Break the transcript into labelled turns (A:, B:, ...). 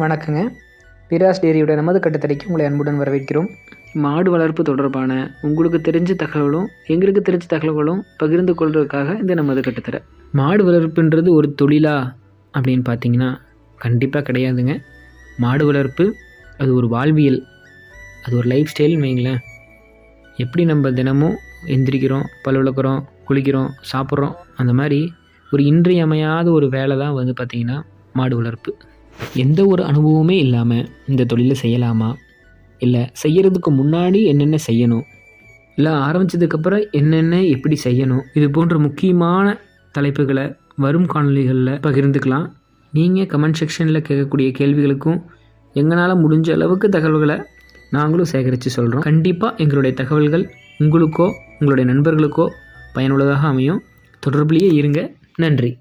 A: வணக்கங்க. பிராஸ் டேரியோட நமது கட்டத்தடைக்கு உங்களை அன்புடன் வரவேற்கிறோம். மாடு வளர்ப்பு தொடர்பான உங்களுக்கு தெரிஞ்ச தகவலும் எங்களுக்கு தெரிஞ்ச தகவல்களும் பகிர்ந்து கொள்வதற்காக இந்த நமது கட்டுத்தரை மாடு வளர்ப்புன்றது ஒரு தொழிலா அப்படின்னு பார்த்தீங்கன்னா கண்டிப்பாக கிடையாதுங்க. மாடு வளர்ப்பு அது ஒரு வாழ்வியல். அது ஒரு லைஃப் ஸ்டைல்னு வைங்களேன் எப்படி நம்ம தினமும் எந்திரிக்கிறோம் பல் விளக்குறோம் குளிக்கிறோம் சாப்பிட்றோம் அந்த மாதிரி ஒரு இன்றியமையாத ஒரு வேலை தான் வந்து பார்த்திங்கன்னா மாடு வளர்ப்பு. எந்த ஒரு அனுபவமே இல்லாமல் இந்த தொழிலை செய்யலாமா? இல்லை செய்கிறதுக்கு முன்னாடி என்னென்ன செய்யணும்? இல்லை ஆரம்பித்ததுக்கப்புறம் என்னென்ன எப்படி செய்யணும்? இது போன்ற முக்கியமான தலைப்புகளை வரும் காணொளிகளில் பகிர்ந்துக்கலாம். நீங்கள் கமெண்ட் செக்ஷனில் கேட்கக்கூடிய கேள்விகளுக்கும் எங்களால் முடிஞ்ச அளவுக்கு தகவல்களை நாங்களும் சேகரித்து சொல்கிறோம் கண்டிப்பாக எங்களுடைய தகவல்கள் உங்களுக்கோ உங்களுடைய நண்பர்களுக்கோ பயனுள்ளதாக அமையும். தொடர்புலேயே இருங்க. நன்றி.